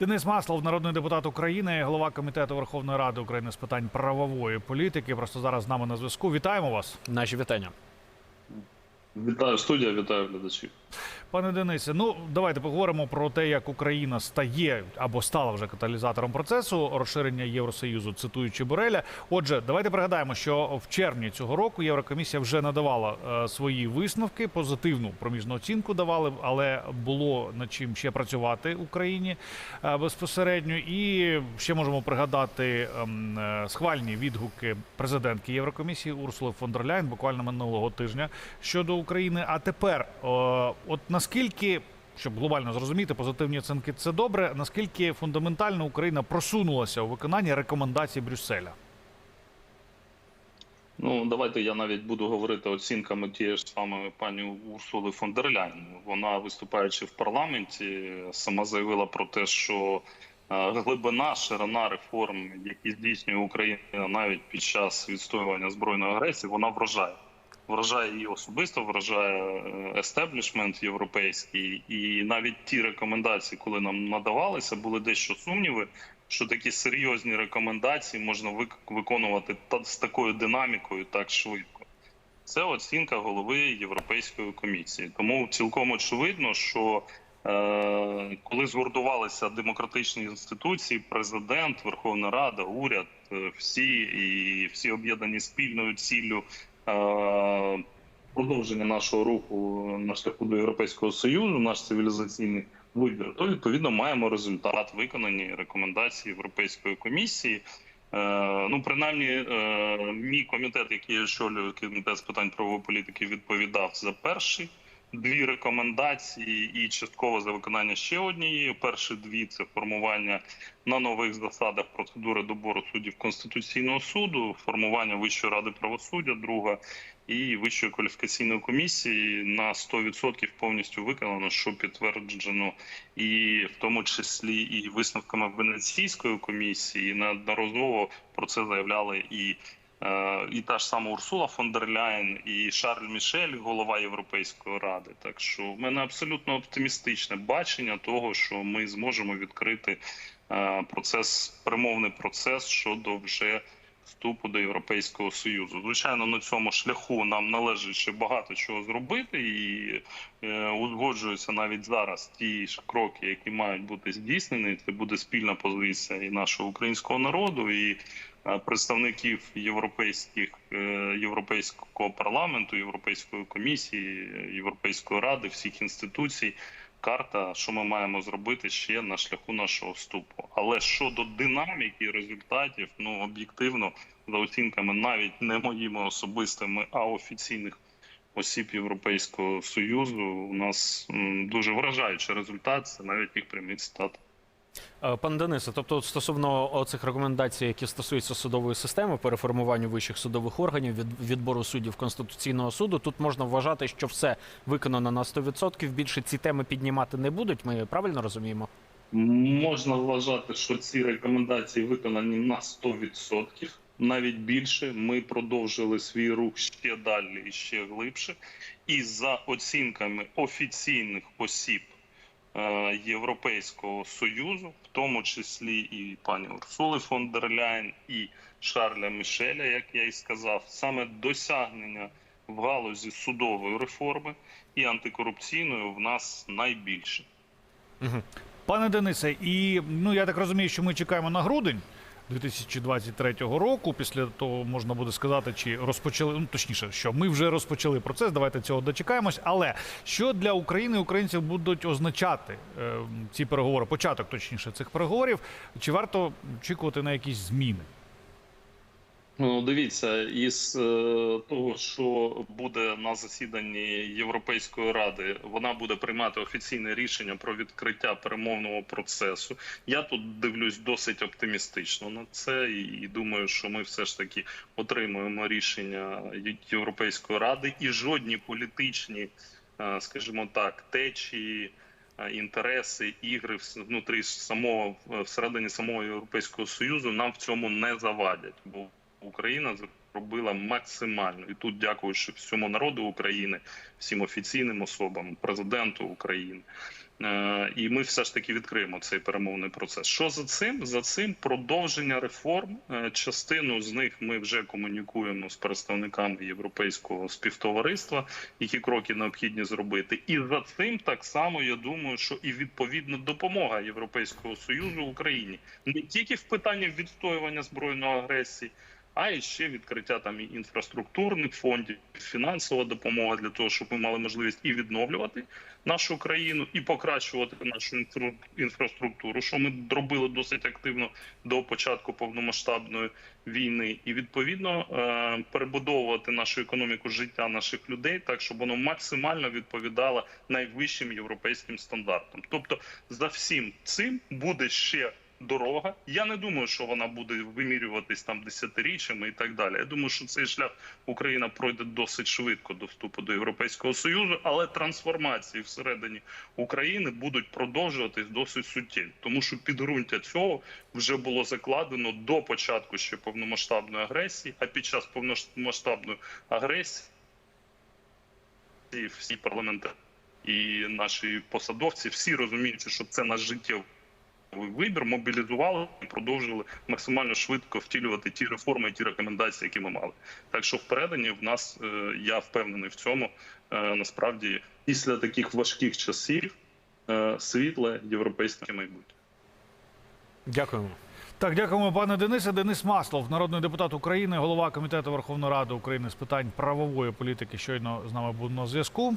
Денис Маслов, народний депутат України, голова комітету Верховної Ради України з питань правової політики. Просто зараз з нами на зв'язку. Вітаємо вас, Наші вітання. Вітаю студія, вітаю глядачів. Пане Денисе. Ну давайте поговоримо про те, як Україна стає або стала вже каталізатором процесу розширення Євросоюзу, цитуючи Бореля. Отже, давайте пригадаємо, що в червні цього року Єврокомісія вже надавала е, свої висновки, позитивну проміжну оцінку давали, але було над чим ще працювати Україні е, безпосередньо. І ще можемо пригадати ем, е, схвальні відгуки президентки Єврокомісії Урсули фон дер Ляйн буквально минулого тижня щодо України. А тепер, е, от наскільки. Щоб глобально зрозуміти, позитивні оцінки це добре. Наскільки фундаментально Україна просунулася у виконанні рекомендацій Брюсселя? Ну давайте я навіть буду говорити оцінками тієї ж самої пані Урсули фон дер Ляйн. Вона виступаючи в парламенті, сама заявила про те, що е, глибина, ширина реформ, які здійснює Україна навіть під час відстоювання збройної агресії, вона вражає. Вражає її особисто, вражає е, естеблішмент європейський, і навіть ті рекомендації, коли нам надавалися, були дещо сумніви, що такі серйозні рекомендації можна вик- виконувати з такою динамікою так швидко. Це оцінка голови Європейської комісії. Тому цілком очевидно, що е, коли згуртувалися демократичні інституції, президент, Верховна Рада, уряд, е, всі і всі об'єднані спільною ціллю продовження нашого руху на шляху до Європейського Союзу, наш цивілізаційний вибір, то відповідно маємо результат виконані рекомендації Європейської комісії. Е, ну, принаймні, е, мій комітет, який я очолюю, комітет з питань правової політики, відповідав за перші дві рекомендації і частково за виконання ще однієї. Перші дві це формування на нових засадах процедури добору суддів Конституційного суду, формування Вищої ради правосуддя, друга і Вищої кваліфікаційної комісії на 100% повністю виконано, що підтверджено і в тому числі і висновками Венеційської комісії. Неодноразово про це заявляли і. Е, І та ж сама Урсула фон дер Ляєн, і Шарль Мішель, голова Європейської ради. Так що в мене абсолютно оптимістичне бачення того, що ми зможемо відкрити е, процес, перемовний процес щодо вже вступу до Європейського союзу. Звичайно, на цьому шляху нам належить ще багато чого зробити, і е, узгоджуються навіть зараз ті ж кроки, які мають бути здійснені. Це буде спільна позиція і нашого українського народу, і е, представників європейських е, європейського парламенту, європейської комісії, європейської ради, всіх інституцій. Карта, що ми маємо зробити ще на шляху нашого вступу. Але щодо динаміки результатів, ну об'єктивно, за оцінками навіть не моїми особистими, а офіційних осіб Європейського союзу, у нас дуже вражаючий результат. Це навіть їх прямі цитати. Е, Пане Денисе, тобто стосовно цих рекомендацій, які стосуються судової системи, переформуванню вищих судових органів, від, відбору суддів Конституційного суду, тут можна вважати, що все виконано на 100%, більше ці теми піднімати не будуть. Ми правильно розуміємо? Можна вважати, що ці рекомендації виконані на 100%. Навіть більше ми продовжили свій рух ще далі і ще глибше. І за оцінками офіційних осіб е, Європейського союзу, в тому числі і пані Урсули фон дер Ляйн, і Шарля Мішеля, як я і сказав, саме досягнення в галузі судової реформи і антикорупційної в нас найбільше. Пане Денисе, і ну я так розумію, що ми чекаємо на грудень 2023 року. Після того можна буде сказати, чи розпочали ну точніше, що ми вже розпочали процес. Давайте цього дочекаємось. Але що для України українців будуть означати е, ці переговори? Початок точніше цих переговорів? Чи варто очікувати на якісь зміни? Ну, дивіться, із е, того, що буде на засіданні Європейської ради, вона буде приймати офіційне рішення про відкриття перемовного процесу. Я тут дивлюсь досить оптимістично на це, і думаю, що ми все ж таки отримуємо рішення Європейської ради, і жодні політичні, е, скажімо так, течії. е, Інтереси ігри внутрі самого всередині самого європейського союзу нам в цьому не завадять, бо Україна зробила максимально і тут, дякуючи всьому народу України, всім офіційним особам, президенту України, Е, І ми все ж таки відкриємо цей перемовний процес. Що за цим? За цим продовження реформ. Е, Частину з них ми вже комунікуємо з представниками європейського співтовариства, які кроки необхідні зробити. І за цим так само я думаю, що і відповідна допомога Європейського союзу Україні не тільки в питанні відстоювання збройної агресії. А і ще відкриття там інфраструктурних фондів, фінансова допомога для того, щоб ми мали можливість і відновлювати нашу країну, і покращувати нашу інфраструктуру, що ми робили досить активно до початку повномасштабної війни, і відповідно е, перебудовувати нашу економіку життя наших людей так, щоб воно максимально відповідало найвищим європейським стандартам. Тобто, за всім цим буде ще дорога. Я не думаю, що вона буде вимірюватись там десятиріччями і так далі. Я думаю, що цей шлях Україна пройде досить швидко до вступу до Європейського союзу, але трансформації всередині України будуть продовжуватись досить суттєво, тому що підґрунтя цього вже було закладено до початку ще повномасштабної агресії. А під час повномасштабної агресії всі парламентарі і наші посадовці всі розуміючи, що це наш життєвий вибір, мобілізували і продовжили максимально швидко втілювати ті реформи і ті рекомендації, які ми мали. Так що впередені в нас е, я впевнений в цьому. е, Насправді, після таких важких часів е, світле європейське майбутнє. Дякуємо. Так, дякуємо, пане Денисе. Денис Маслов, народний депутат України, голова комітету Верховної Ради України з питань правової політики. Щойно з нами був на зв'язку.